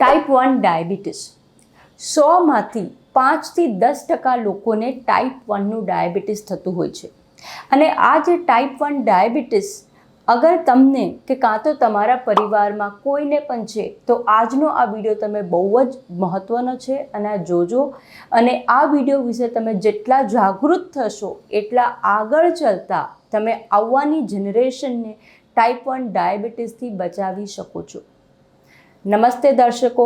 Type one diabetes સોમાંથી પાંચથી દસ ટકા લોકોને ટાઈપ વનનું ડાયાબિટીસ થતું હોય છે. અને આ જે ટાઈપ વન ડાયાબિટીસ અગર તમને કે કાં તો તમારા પરિવારમાં કોઈને પણ છે, તો આજનો આ વીડિયો તમે બહુ જ મહત્ત્વનો છે અને આ જોજો. અને આ વીડિયો વિશે તમે જેટલા જાગૃત થશો, એટલા આગળ ચાલતા તમે આવવાની જનરેશનને ટાઈપ વન ડાયાબિટીસથી બચાવી શકો છો. નમસ્તે દર્શકો.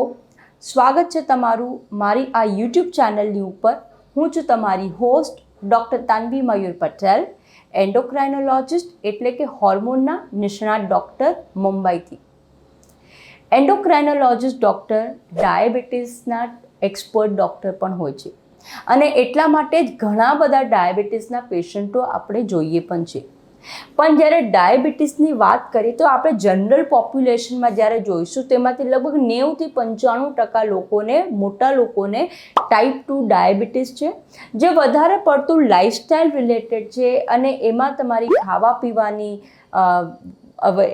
સ્વાગત છે તમારું મારી આ યુટ્યુબ ચેનલની ઉપર. હું છું તમારી host doctor Tanvi Mayur Patel endocrinologist એટલે કે હોર્મોનના નિષ્ણાત ડૉક્ટર મુંબઈથી. એન્ડોક્રાઇનોલોજિસ્ટ ડૉક્ટર ડાયાબિટીસના એક્સપર્ટ ડૉક્ટર પણ હોય છે. અને એટલા માટે જ ઘણા બધા ડાયાબિટીસના પેશન્ટો આપણે જોઈએ પણ છે. પણ જ્યારે ડાયાબિટીસની વાત કરીએ તો આપણે જનરલ પોપ્યુલેશનમાં જ્યારે જોઈશું, તેમાંથી લગભગ નેવુંથી પંચાણું ટકા લોકોને, મોટા લોકોને ટાઈપ ટુ ડાયાબિટીસ છે, જે વધારે પડતું લાઇફસ્ટાઇલ રિલેટેડ છે અને એમાં તમારી ખાવા પીવાની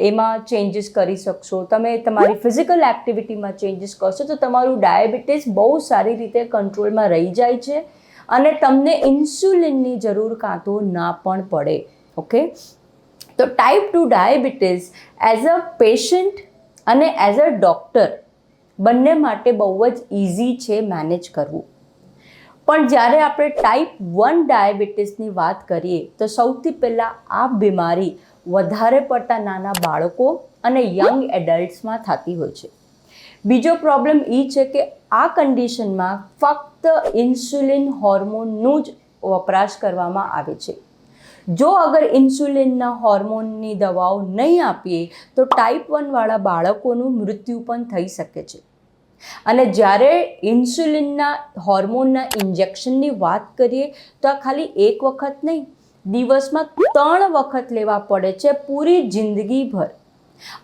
એમાં ચેન્જીસ કરી શકશો. તમે તમારી ફિઝિકલ એક્ટિવિટીમાં ચેન્જીસ કરશો તો તમારું ડાયાબિટીસ બહુ સારી રીતે કંટ્રોલમાં રહી જાય છે અને તમને ઇન્સ્યુલિનની જરૂર કાં તો ના પણ પડે. ઓકે? તો type two diabetes as a patient અને એઝ અ ડૉક્ટર બંને માટે બહુ જ ઇઝી છે મેનેજ કરવું. પણ જ્યારે આપણે ટાઈપ વન ડાયાબિટીસની વાત કરીએ, તો સૌથી પહેલાં આ બીમારી વધારે પડતા નાના બાળકો અને યંગ એડલ્ટ્સમાં થતી હોય છે. બીજો પ્રોબ્લેમ એ છે કે આ કન્ડિશનમાં ફક્ત ઇન્સ્યુલિન હોર્મોનનું જ વપરાશ કરવામાં આવે છે. જો અગર ઇન્સ્યુલિનના હોર્મોનની દવાઓ નહીં આપીએ, તો ટાઈપ વનવાળા બાળકોનું મૃત્યુ પણ થઈ શકે છે. અને જ્યારે ઇન્સ્યુલિનના હોર્મોનના ઇન્જેક્શનની વાત કરીએ, તો આ ખાલી એક વખત નહીં, દિવસમાં ત્રણ વખત લેવા પડે છે પૂરી જિંદગીભર.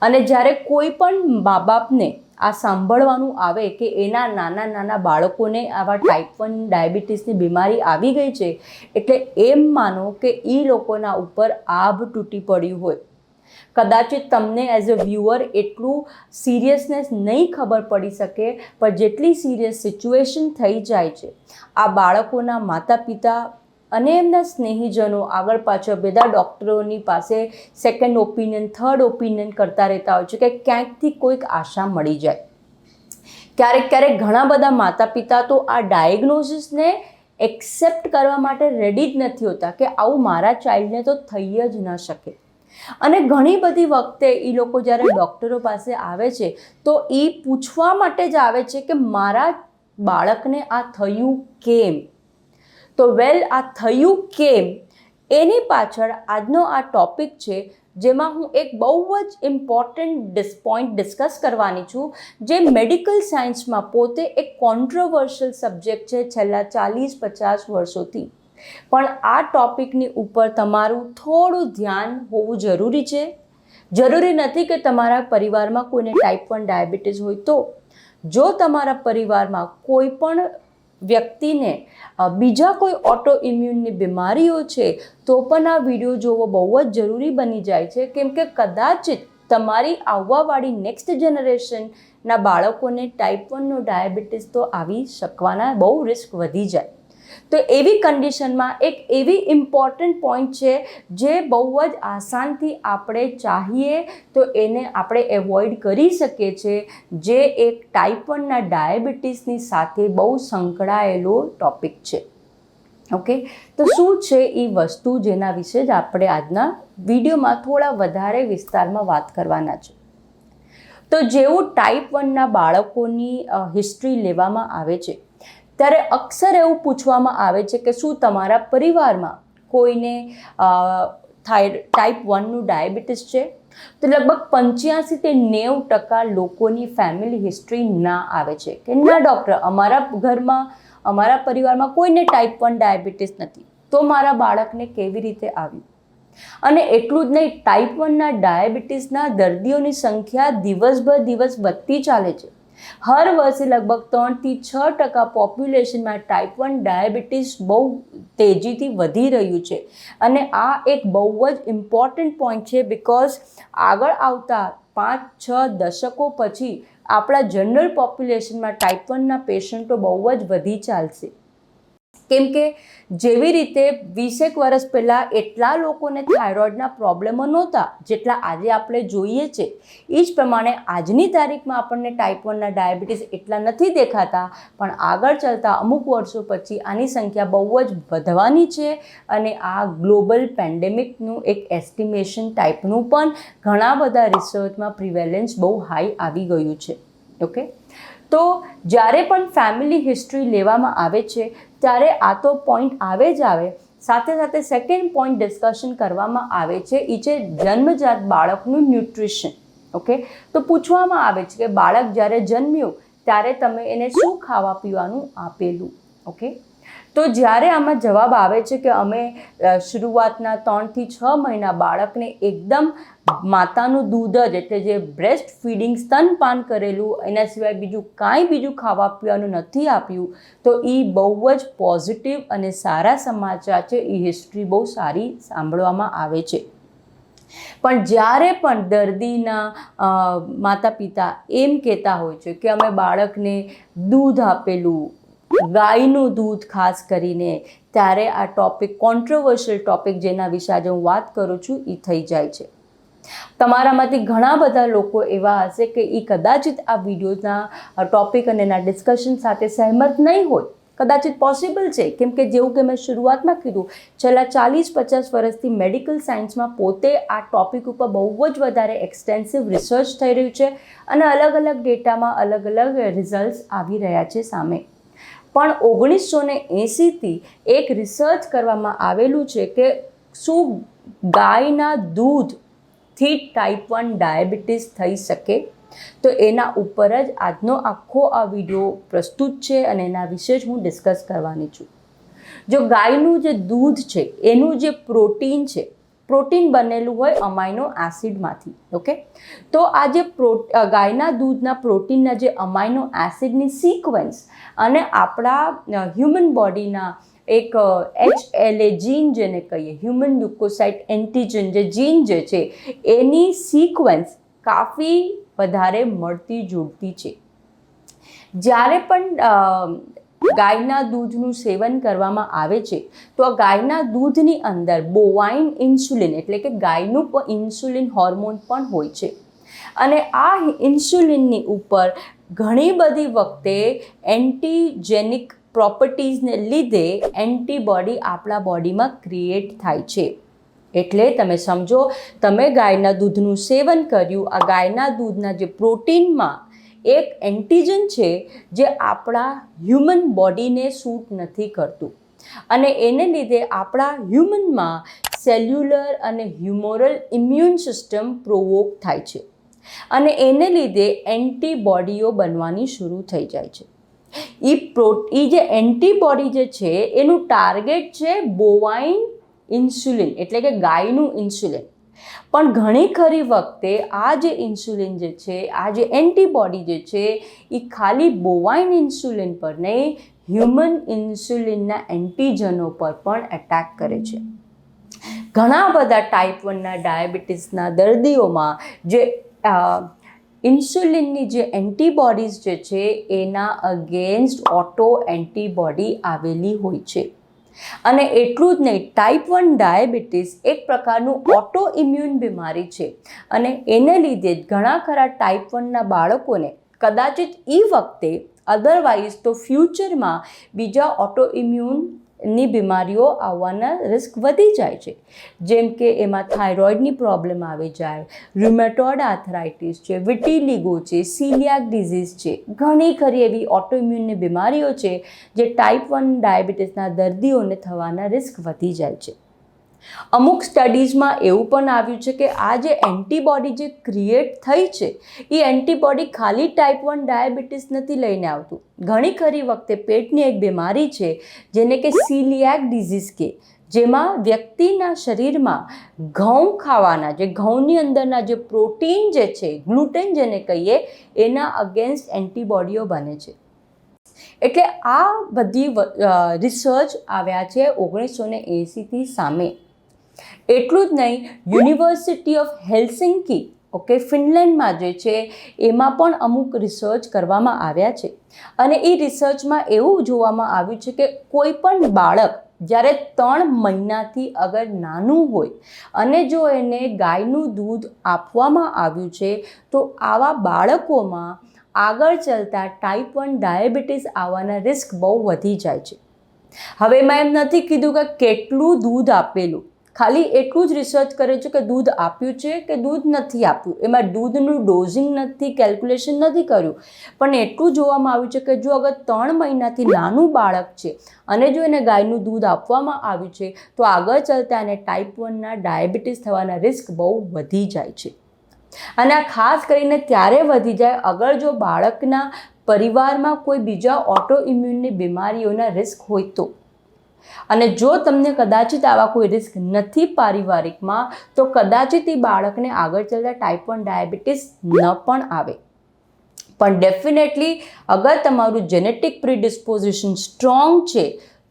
અને જ્યારે કોઈ પણ મા બાપને આ સાંભળવાનું આવે કે એના નાના નાના બાળકોને આવા ટાઈપ વન ડાયાબિટીસની બીમારી આવી ગઈ છે, એટલે એમ માનો કે એ લોકોના ઉપર આભ તૂટી પડ્યું હોય. કદાચિત તમને એઝ અ વ્યુઅર એટલું સિરિયસનેસ નહીં ખબર પડી શકે, પણ જેટલી સિરિયસ સિચ્યુએશન થઈ જાય છે, આ બાળકોના માતા પિતા અને એમના સ્નેહીજનો આગળ પાછળ બધા ડૉક્ટરોની પાસે સેકન્ડ ઓપિનિયન થર્ડ ઓપિનિયન કરતા રહેતા હોય છે કે ક્યાંકથી કોઈક આશા મળી જાય. ક્યારેક ક્યારેક ઘણા બધા માતા પિતા તો આ ડાયગ્નોસિસને એક્સેપ્ટ કરવા માટે રેડી જ નથી હોતા કે આવું મારા ચાઇલ્ડને તો થઈ જ ન શકે. અને ઘણી બધી વખતે એ લોકો જ્યારે ડૉક્ટરો પાસે આવે છે તો એ પૂછવા માટે જ આવે છે કે મારા બાળકને આ થયું કેમ? તો વેલ, આ થયું કેમ? એની પાછળ આજનો આ ટોપિક છે, જેમાં હું એક બહુ જ ઇમ્પોર્ટન્ટ ડિસ પોઈન્ટ ડિસ્કસ કરવાની છું, જે મેડિકલ સાયન્સમાં પોતે એક કોન્ટ્રોવર્શિયલ સબ્જેક્ટ છે છેલ્લા ચાલીસ, પચાસ વર્ષોથી. પણ આ ટોપિકની ઉપર તમારું થોડું ધ્યાન હોવું જરૂરી છે. જરૂરી નથી કે તમારા પરિવારમાં કોઈને ટાઈપ વન ડાયાબિટીસ હોય તો. જો તમારા પરિવારમાં કોઈ પણ વ્યક્તિને બીજા કોઈ ઓટો ઇમ્યુનની બીમારીઓ છે, તો પણ આ વીડિયો જોવો બહુ જ જરૂરી બની જાય છે. કેમ કે કદાચિત તમારી આવવાવાળી નેક્સ્ટ જનરેશનના બાળકોને ટાઈપ વનનો ડાયાબિટીસ તો આવી શકવાના બહુ રિસ્ક વધી જાય. તો એવી કન્ડિશનમાં એક એવી ઇમ્પોર્ટન્ટ પોઈન્ટ છે જે બહુ જ આસાનથી આપણે ચાહીએ તો એને આપણે એવોઇડ કરી શકીએ છીએ, જે એક ટાઈપ વનના ડાયાબિટીસની સાથે બહુ સંકળાયેલો ટોપિક છે. ઓકે તો શું છે એ વસ્તુ જેના વિશે જ આપણે આજના વિડીયોમાં થોડા વધારે વિસ્તારમાં વાત કરવાના છે? તો જેવું ટાઈપ વનના બાળકોની હિસ્ટ્રી લેવામાં આવે છે ત્યારે અક્ષર એવું પૂછવામાં આવે છે કે શું તમારા પરિવારમાં કોઈને થાઇડ ટાઈપ વનનું ડાયાબિટીસ છે? તો લગભગ પંચ્યાસીથી નેવું ટકા લોકોની ફેમિલી હિસ્ટ્રી ના આવે છે કે ના ડૉક્ટર અમારા ઘરમાં, અમારા પરિવારમાં કોઈને ટાઈપ વન ડાયાબિટીસ નથી. તો મારા બાળકને કેવી રીતે આવ્યું? અને એટલું જ નહીં ટાઈપ વનના ડાયાબિટીસના દર્દીઓની સંખ્યા દિવસભર દિવસ વધતી ચાલે છે. હર વર્ષે લગભગ ત્રણથી છ ટકા પોપ્યુલેશનમાં ટાઈપ વન ડાયાબિટીસ બહુ તેજીથી વધી રહ્યું છે. અને આ એક બહુ જ ઇમ્પોર્ટન્ટ પોઈન્ટ છે બિકોઝ આગળ આવતા પાંચ, છ દશકો પછી આપણા જનરલ પોપ્યુલેશનમાં ટાઈપ વનના પેશન્ટો બહુ જ વધી ચાલશે. કેમ કે જેવી રીતે વીસેક વર્ષ પહેલાં એટલા લોકોને થાઇરોઇડના પ્રોબ્લેમો નહોતા જેટલા આજે આપણે જોઈએ છે એ જ પ્રમાણે આજની તારીખમાં આપણને ટાઈપ વનના ડાયાબિટીસ એટલા નથી દેખાતા, પણ આગળ ચાલતા અમુક વર્ષો પછી આની સંખ્યા બહુ જ વધવાની છે અને આ ગ્લોબલ પેન્ડેમિકનું એક એસ્ટિમેશન ટાઈપનું પણ ઘણા બધા રિસર્ચમાં પ્રિવેલન્સ બહુ હાઈ આવી ગયું છે. ઓકે તો જ્યારે પણ ફેમિલી હિસ્ટ્રી લેવામાં આવે છે ત્યારે આ તો પોઈન્ટ આવે જ આવે. સાથે સાથે સેકન્ડ પોઈન્ટ ડિસ્કશન કરવામાં આવે છે એ છે જન્મજાત બાળકનું ન્યુટ્રિશન ઓકે તો પૂછવામાં આવે છે કે બાળક જ્યારે જન્મ્યું, ત્યારે તમે એને શું ખાવા પીવાનું આપેલું? ઓકે તો જ્યારે આમાં જવાબ આવે છે કે અમે શરૂઆતના ત્રણથી છ મહિના બાળકને એકદમ માતાનું દૂધ જ એટલે જે બ્રેસ્ટ ફીડિંગ સ્તનપાન કરેલું, એના સિવાય બીજું કાંઈ બીજું ખાવા પીવાનું નથી આપ્યું, તો એ બહુ જ પોઝિટિવ અને સારા સમાચાર છે. એ હિસ્ટ્રી બહુ સારી સાંભળવામાં આવે છે. પણ જ્યારે પણ દર્દીના માતા પિતા એમ કહેતા હોય છે કે અમે બાળકને દૂધ આપેલું ગાયનું દૂધ ખાસ કરીને, ત્યારે આ ટોપિક કોન્ટ્રોવર્શિયલ ટોપિક જેના વિશે આજે હું વાત કરું છું એ થઈ જાય છે. તમારામાંથી ઘણા બધા લોકો એવા હશે કે એ કદાચિત આ વિડીયોના ટોપિક અને એના ડિસ્કશન સાથે સહેમત નહીં હોય. કદાચિત પોસિબલ છે. કેમ કે જેવું કે મેં શરૂઆતમાં કીધું, છેલ્લા ચાલીસ પચાસ વર્ષથી મેડિકલ સાયન્સમાં પોતે આ ટોપિક ઉપર બહુ જ વધારે એક્સટેન્સિવ રિસર્ચ થઈ રહ્યું છે અને અલગ અલગ ડેટામાં અલગ અલગ રિઝલ્ટ્સ આવી રહ્યા છે સામે. પણ ઓગણીસો ને એંસીથી એક રિસર્ચ કરવામાં આવેલું છે કે શું ગાયના દૂધથી ટાઈપ વન ડાયાબિટીસ થઈ શકે? તો એના ઉપર જ આજનો આખો આ વીડિયો પ્રસ્તુત છે અને એના વિશે જ હું ડિસ્કસ કરવાની છું. જો ગાયનું જે દૂધ છે, એનું જે પ્રોટીન છે પ્રોટીન બનેલું હોય અમાઇનો એસિડમાંથી, ઓકે? તો આ જે પ્રો ગાયના દૂધના પ્રોટીનના જે અમાઇનો એસિડની સિક્વન્સ અને આપણા હ્યુમન બોડીના એક એચ એલ એ જીન જેને કહીએ, હ્યુમન લ્યુકોસાઇટ એન્ટીજન જે જીન જે છે, એની સિક્વન્સ કાફી વધારે મળતી જોડતી છે. જ્યારે પણ ગાયના દૂધનું સેવન કરવામાં આવે છે, તો આ ગાયના દૂધની અંદર બોવાઇન ઇન્સ્યુલિન એટલે કે ગાયનું ઇન્સ્યુલિન હોર્મોન પણ હોય છે. અને આ ઇન્સ્યુલિનની ઉપર ઘણી બધી વખતે એન્ટીજેનિક પ્રોપર્ટીઝને લીધે એન્ટીબોડી આપણા બોડીમાં ક્રિએટ થાય છે. એટલે તમે સમજો, તમે ગાયના દૂધનું સેવન કર્યું, આ ગાયના દૂધના જે પ્રોટીનમાં એક એન્ટીજન છે જે આપણા હ્યુમન બોડીને સૂટ નથી કરતું. અને એને લીધે આપણા હ્યુમનમાં સેલ્યુલર અને હ્યુમોરલ ઇમ્યુન સિસ્ટમ પ્રોવોક થાય છે. અને એને લીધે એન્ટીબોડીઓ બનવાની શરૂ થઈ જાય છે. એ પ્રો એ જે એન્ટીબોડી જે છે, એનું ટાર્ગેટ છે બોવાઇન ઇન્સ્યુલિન, એટલે કે ગાયનું ઇન્સ્યુલિન. પણ ઘણી ખરી વખતે આ જે ઇન્સ્યુલિન જે છે, આ જે એન્ટીબોડી જે છે, એ ખાલી બોવાઇન ઇન્સ્યુલિન પર નહીં, હ્યુમન ઇન્સ્યુલિનના એન્ટીજનો પર પણ એટેક કરે છે. ઘણા બધા ટાઈપ વનના ડાયાબિટીસના દર્દીઓમાં જે ઇન્સ્યુલિનની જે એન્ટીબોડીઝ જે છે, એના અગેન્સ્ટ ઓટો એન્ટીબોડી આવેલી હોય છે. અને એટલું જ નહીં ટાઈપ વન ડાયાબિટીસ એક પ્રકારનું ઓટો ઇમ્યુન બીમારી છે. અને એને લીધે ઘણા ખરા ટાઈપ વનના બાળકોને કદાચિત એ વખતે અદરવાઇઝ તો ફ્યુચરમાં બીજા ઓટો ઇમ્યુનની બીમારીઓ આવવાના રિસ્ક વધી જાય છે. જેમ કે એમાં થાઇરોઇડની પ્રોબ્લેમ આવી જાય રુમેટોઇડ આર્થરાઇટિસ છે વિટીલિગો છે સિલિયાક ડિઝીઝ છે, ઘણી ખરી એવી ઓટોઇમ્યુનની બીમારીઓ છે જે ટાઈપ વન ડાયાબિટીસના દર્દીઓને થવાના રિસ્ક વધી જાય છે. અમુક સ્ટડીઝમાં એવું પણ આવ્યું છે કે આ જે એન્ટીબોડી જે ક્રિએટ થઈ છે, એ એન્ટીબોડી ખાલી ટાઈપ વન ડાયાબિટીસ નથી લઈને આવતું. ઘણી ખરી વખતે પેટની એક બીમારી છે, જેને કે સિલિયાક ડિઝીઝ કે, જેમાં વ્યક્તિના શરીરમાં ઘઉં ખાવાના, જે ઘઉંની અંદરના જે પ્રોટીન જે છે ગ્લુટેન જેને કહીએ, એના અગેન્સ્ટ એન્ટીબોડીઓ બને છે. એટલે આ બધી રિસર્ચ આવ્યા છે ઓગણીસો ને એંસીથી સામે. એટલું જ નહીં યુનિવર્સિટી ઓફ હેલ્સિંકી ઓકે ફિનલેન્ડમાં જે છે, એમાં પણ અમુક રિસર્ચ કરવામાં આવ્યા છે. અને એ રિસર્ચમાં એવું જોવામાં આવ્યું છે કે કોઈ પણ બાળક જ્યારે ત્રણ મહિનાથી અગર નાનું હોય અને જો એને ગાયનું દૂધ આપવામાં આવ્યું છે, તો આવા બાળકોમાં આગળ ચાલતા ટાઈપ વન ડાયાબિટીસ આવવાના રિસ્ક બહુ વધી જાય છે. હવે મેં એમ નથી કીધું કે કેટલું દૂધ આપેલું ખાલી એટલું જ રિસર્ચ કરે છે કે દૂધ આપ્યું છે કે દૂધ નથી આપ્યું? એમાં દૂધનું ડોઝિંગ નથી કેલ્ક્યુલેશન નથી કર્યું. પણ એટલું જોવામાં આવ્યું છે કે જો અગર ત્રણ મહિનાથી નાનું બાળક છે અને જો એને ગાયનું દૂધ આપવામાં આવ્યું છે, તો આગળ ચાલતા એને ટાઈપ વનના ડાયાબિટીસ થવાના રિસ્ક બહુ વધી જાય છે. અને આ ખાસ કરીને ત્યારે વધી જાય અગર જો બાળકના પરિવારમાં કોઈ બીજા ઓટો ઇમ્યુનની બીમારીઓના રિસ્ક હોય તો. અને જો તમને કદાચિત આવા કોઈ રિસ્ક નથી પારિવારિકમાં, તો કદાચિત એ બાળકને આગળ ચાલતા ટાઈપ વન ડાયાબિટીસ ન પણ આવે. પણ ડેફિનેટલી અગર તમારું જેનેટિક પ્રિડિસ્પોઝિશન સ્ટ્રોંગ છે,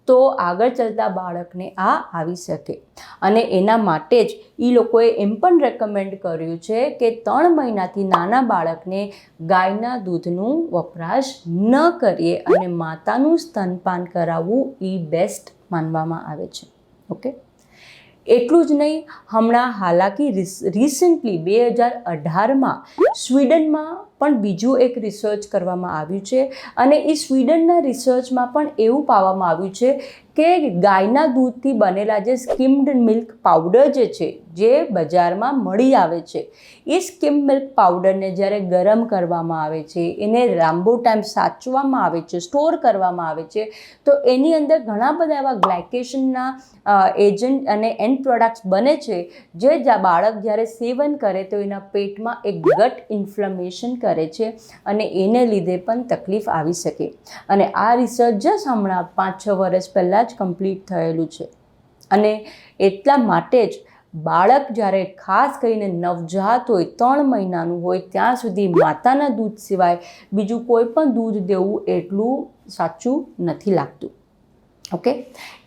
તો આગળ ચાલતા બાળકને આ આવી શકે. અને એના માટે જ એ લોકોએ એમ પણ રેકમેન્ડ કર્યું છે કે ત્રણ મહિનાથી નાના બાળકને ગાયના દૂધનું વપરાશ ન કરીએ અને માતાનું સ્તનપાન કરાવવું એ બેસ્ટ માનવામાં આવે છે. ઓકે? એટલું જ નહીં, હમણાં હાલાકી રિસેન્ટલી બે હજાર અઢારમાં સ્વીડનમાં પણ બીજું એક રિસર્ચ કરવામાં આવ્યું છે અને એ સ્વીડનના રિસર્ચમાં પણ એવું પાવામાં આવ્યું છે કે ગાયના દૂધથી બનેલા જે સ્કિમ્ડ મિલ્ક પાવડર જે છે, જે બજારમાં મળી આવે છે, એ સ્કિમ મિલ્ક પાવડરને જ્યારે ગરમ કરવામાં આવે છે, એને લાંબો ટાઈમ સાચવામાં આવે છે, સ્ટોર કરવામાં આવે છે, તો એની અંદર ઘણા બધા એવા ગ્લાયકેશનના એજન્ટ અને એન્ડ પ્રોડક્ટ્સ બને છે, જે બાળક જ્યારે સેવન કરે તો એના પેટમાં એક ગટ ઇન્ફ્લમેશન કરે છે અને એને લીધે પણ તકલીફ આવી શકે. અને આ રિસર્ચ જસ્ટ હમણાં પાંચ છ વર્ષ પહેલાં જ કમ્પ્લીટ થયેલું છે. અને એટલા માટે જ બાળક જ્યારે ખાસ કરીને નવજાત હોય, ત્રણ મહિનાનું હોય, ત્યાં સુધી માતાના દૂધ સિવાય બીજું કોઈ પણ દૂધ દેવું એટલું સાચું નથી લાગતું. ઓકે?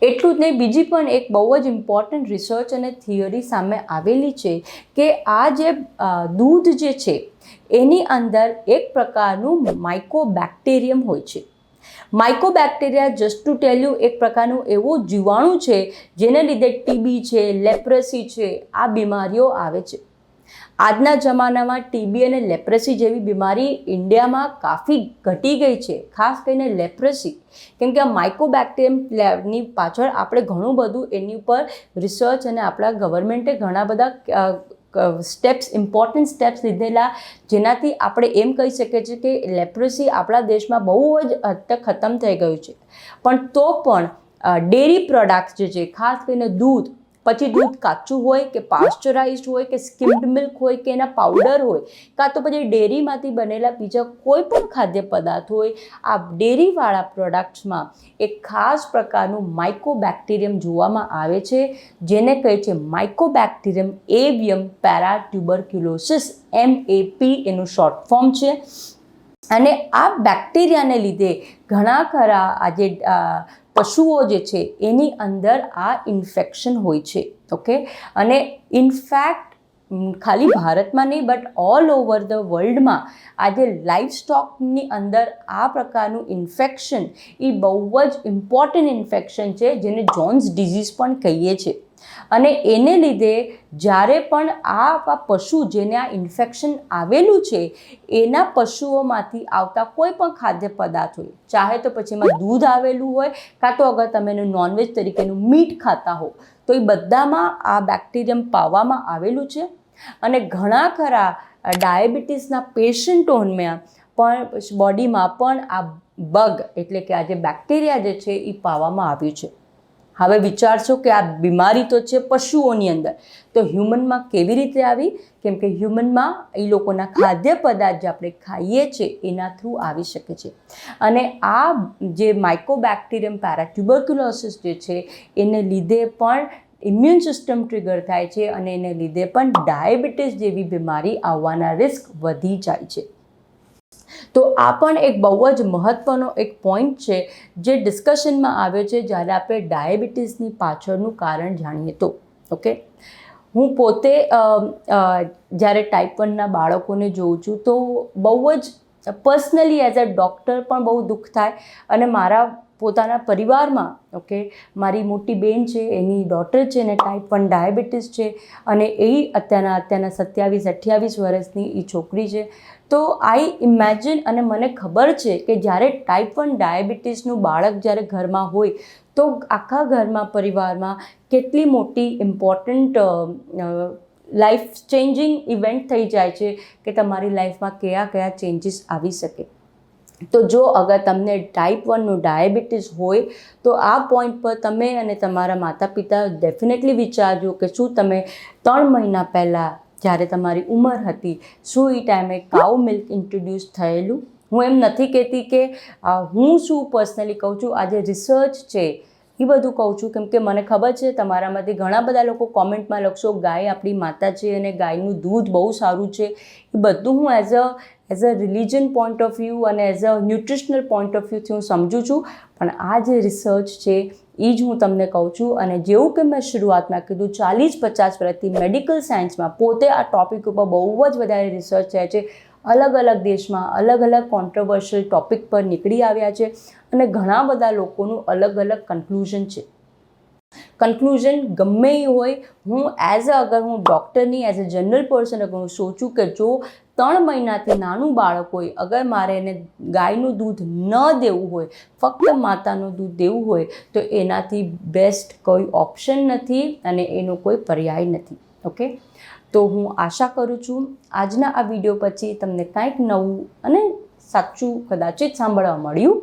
એટલું જ નહીં, બીજી પણ એક બહુ જ ઇમ્પોર્ટન્ટ રિસર્ચ અને થિયરી સામે આવેલી છે કે આ જે દૂધ જે છે, એની અંદર એક પ્રકારનું માઇકોબેક્ટેરિયમ હોય છે. Mycobacteria just to tell you એક પ્રકારનું એવું જીવાણું છે, જેને લીધે ટીબી છે લેપ્રસી છે, આ બીમારીઓ આવે છે. આજના જમાનામાં ટીબી અને લેપ્રસી જેવી બીમારી ઇન્ડિયામાં કાફી ઘટી ગઈ છે, ખાસ કરીને લેપ્રસી કેમ કે આ માઇકોબેક્ટેરિયમની પાછળ આપણે ઘણું બધું એની ઉપર રિસર્ચ અને આપણા ગવર્મેન્ટે ઘણા બધા સ્ટેપ્સ ઇમ્પોર્ટન્ટ સ્ટેપ્સ લીધેલા જેનાથી આપણે એમ કહી શકીએ છીએ કે લેપ્રોસી આપણા દેશમાં બહુ જ હદ તક ખતમ થઈ ગયું છે. પણ તો પણ ડેરી પ્રોડક્ટ્સ જે છે, ખાસ કરીને દૂધ પછી દૂધ કાચું હોય કે પાસ્ચરાઇઝડ હોય કે સ્કીમ્ડ મિલ્ક હોય કે એના પાવડર હોય, કાં તો પછી ડેરીમાંથી બનેલા બીજા કોઈ પણ ખાદ્ય પદાર્થ હોય, આ ડેરીવાળા પ્રોડક્ટ્સમાં એક ખાસ પ્રકારનું માઇકોબેક્ટેરિયમ જોવામાં આવે છે, જેને કહે છે mycobacterium avium paratuberculosis M AP એનું શોર્ટ ફોર્મ છે. અને આ બેક્ટેરિયાને લીધે ઘણા ખરા આજે પશુઓ જે છે, એની અંદર આ ઇન્ફેક્શન હોય છે ઓકે અને ઇનફેક્ટ ખાલી ભારતમાં નહીં બટ ઓલ ઓવર ધ વર્લ્ડમાં આજે લાઈફ સ્ટોકની અંદર આ પ્રકારનું ઇન્ફેક્શન એ બહુ જ ઇમ્પોર્ટન્ટ ઇન્ફેક્શન છે, જેને જોન્સ ડિઝીઝ પણ કહીએ છીએ. અને એને લીધે જ્યારે પણ આ પશુ જેને આ ઇન્ફેક્શન આવેલું છે, એના પશુઓમાંથી આવતા કોઈ પણ ખાદ્ય પદાર્થ હોય, ચાહે તો પછી એમાં દૂધ આવેલું હોય, કાં તો અગર તમે એનું નોનવેજ તરીકેનું મીટ ખાતા હો, તો એ બધામાં આ બેક્ટેરિયમ પાવામાં આવેલું છે. અને ઘણા ખરા ડાયાબિટીસના પેશન્ટોમાં પણ બોડીમાં પણ આ બગ એટલે કે આ જે બેક્ટેરિયા જે છે, એ પાવામાં આવ્યું છે. હવે વિચારશો કે આ બીમારી તો છે પશુઓની અંદર. તો હ્યુમનમાં કેવી રીતે આવી? કેમ કે હ્યુમનમાં એ લોકોના ખાદ્ય પદાર્થ જે આપણે ખાઈએ છીએ એના થ્રુ આવી શકે છે. અને આ જે માઇકોબેક્ટેરિયમ પેરાટ્યુબરક્યુલોસિસ જે છે, એને લીધે પણ ઇમ્યુન સિસ્ટમ ટ્રિગર થાય છે અને એને લીધે પણ ડાયાબિટીસ જેવી બીમારી આવવાના રિસ્ક વધી જાય છે. તો આ પણ એક બહુ જ મહત્ત્વનો એક પોઈન્ટ છે જે ડિસ્કશનમાં આવ્યો છે જ્યારે આપણે ડાયાબિટીસની પાછળનું કારણ જાણીએ તો ઓકે હું પોતે જ્યારે ટાઈપ વનના બાળકોને જોઉં છું તો બહુ જ પર્સનલી એઝ અ ડૉક્ટર પણ બહુ દુઃખ થાય અને મારા પોતાના પરિવારમાં ઓકે મારી મોટી બેન છે, એની ડોટર છે ને ટાઈપ વન ડાયાબિટીસ છે, અને એ અત્યારના અત્યારના સત્યાવીસ, અઠ્યાવીસ વર્ષની એ છોકરી છે. તો આઈ ઇમેજિન અને મને ખબર છે કે જ્યારે ટાઈપ વન ડાયાબિટીસનું બાળક જ્યારે ઘરમાં હોય, તો આખા ઘરમાં, પરિવારમાં કેટલી મોટી ઇમ્પોર્ટન્ટ લાઈફ ચેન્જિંગ ઇવેન્ટ થઈ જાય છે કે તમારી લાઈફમાં કયા કયા ચેન્જીસ આવી શકે. તો જો અગર તમને ટાઈપ વનનું ડાયાબિટીસ હોય, તો આ પોઈન્ટ પર તમે અને તમારા માતા પિતા ડેફિનેટલી વિચારજો કે શું તમે ત્રણ મહિના પહેલાં જ્યારે તમારી ઉંમર હતી, શું એ ટાઈમે કાઉ મિલ્ક ઇન્ટ્રોડ્યુસ થયેલું? હું એમ નથી કહેતી કે હું શું પર્સનલી કહું છું, આજે રિસર્ચ છે એ બધું કહું છું. કેમ કે મને ખબર છે, તમારામાંથી ઘણા બધા લોકો કોમેન્ટમાં લખશો, ગાય આપણી માતા છે અને ગાયનું દૂધ બહુ સારું છે. એ બધું હું as a as a religion point of view અને as a nutritional point of વ્યૂથી હું સમજું છું. પણ આ જે રિસર્ચ છે એ જ હું તમને કહું છું. અને જેવું કે મેં શરૂઆતમાં કીધું, ચાલીસ પચાસ વર્ષથી મેડિકલ સાયન્સમાં પોતે આ ટૉપિક ઉપર બહુ જ વધારે રિસર્ચ થાય છે. અલગ અલગ દેશમાં અલગ અલગ કોન્ટ્રોવર્શિયલ ટોપિક પર નીકળી આવ્યા છે અને ઘણા બધા લોકોનું અલગ અલગ કન્ક્લુઝન છે. કન્ક્લુઝન ગમે એ હોય, હું એઝ અ અગર હું ડૉક્ટરની એઝ અ જનરલ પર્સન અગર હું સોચું કે જો ત્રણ મહિનાથી નાનું બાળક હોય, અગર મારે એને ગાયનું દૂધ ન દેવું હોય, ફક્ત માતાનું દૂધ દેવું હોય, તો એનાથી બેસ્ટ કોઈ ઓપ્શન નથી અને એનો કોઈ પર્યાય નથી. ઓકે તો હું આશા કરું છું, આજના આ વીડિયો પછી તમને કાંઈક નવું અને સાચું કદાચિત સાંભળવા મળ્યું.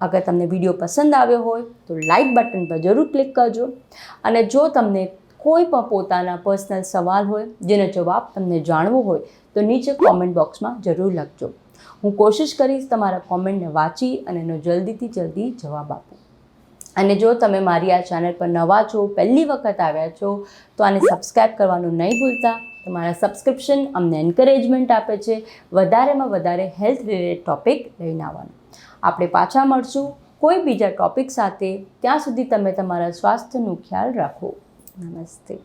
અગર તમને વીડિયો પસંદ આવ્યો હોય તો લાઇક બટન પર જરૂર ક્લિક કરજો. અને જો તમને કોઈ પણ પોતાના પર્સનલ સવાલ હોય, જેનો જવાબ તમને જાણવો હોય, તો નીચે કોમેન્ટ બોક્સમાં જરૂર લખજો. હું કોશિશ કરીશ તમારા કોમેન્ટને વાંચી અને એનો જલ્દીથી જલ્દી જવાબ આપું. અને જો તમે મારી આ ચેનલ પર નવા છો, પહેલી વખત આવ્યા છો, તો આને સબસ્ક્રાઈબ કરવાનું નહીં ભૂલતા. તમારા સબસ્ક્રિપ્શન અમને એન્કરેજમેન્ટ આપે છે. વધારેમાં વધારે હેલ્થ રિલેટેડ ટોપિક લઈને આવવાનું. આપણે પાછા મળશું. કોઈ બીજા ટોપિક સાથે ત્યાં સુધી તમે તમારા સ્વાસ્થ્યનું ખ્યાલ રાખો. નમસ્તે.